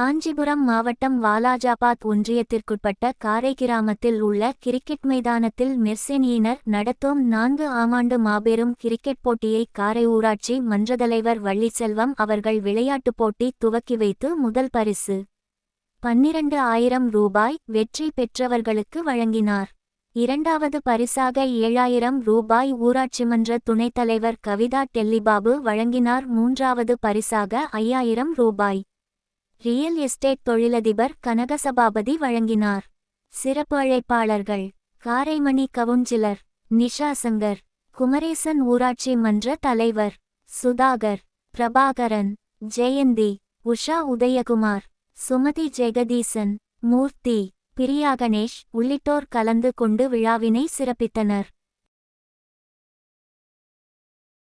காஞ்சிபுரம் மாவட்டம் வாலாஜாபாத் ஒன்றியத்திற்குட்பட்ட காரை கிராமத்தில் உள்ள கிரிக்கெட் மைதானத்தில் மெர்செனியினர் நடத்தும் நான்கு ஆமாண்டு மாபெரும் கிரிக்கெட் போட்டியை காரை ஊராட்சி மன்றத்தலைவர் வள்ளிசெல்வம் அவர்கள் விளையாட்டுப் போட்டி துவக்கி வைத்து முதல் பரிசு. பன்னிரண்டு ஆயிரம் ரூபாய் வெற்றி பெற்றவர்களுக்கு வழங்கினார். இரண்டாவது பரிசாக ஏழாயிரம் ரூபாய் ஊராட்சி மன்ற துணைத் தலைவர் கவிதா டெல்லிபாபு வழங்கினார். மூன்றாவது பரிசாக ஐயாயிரம் ரூபாய். ரியல் எஸ்டேட் தொழிலதிபர் கனகசபாபதி வழங்கினார். சிறப்பு அழைப்பாளர்கள் காரைமணி கவுஞ்சிலர் நிஷாசங்கர் குமரேசன் ஊராட்சி மன்ற தலைவர் சுதாகர் பிரபாகரன் ஜெயந்தி உஷா உதயகுமார் சுமதி ஜெகதீசன் மூர்த்தி பிரியா கணேஷ் உள்ளிட்டோர் கலந்து கொண்டு விழாவினை சிறப்பித்தனர்.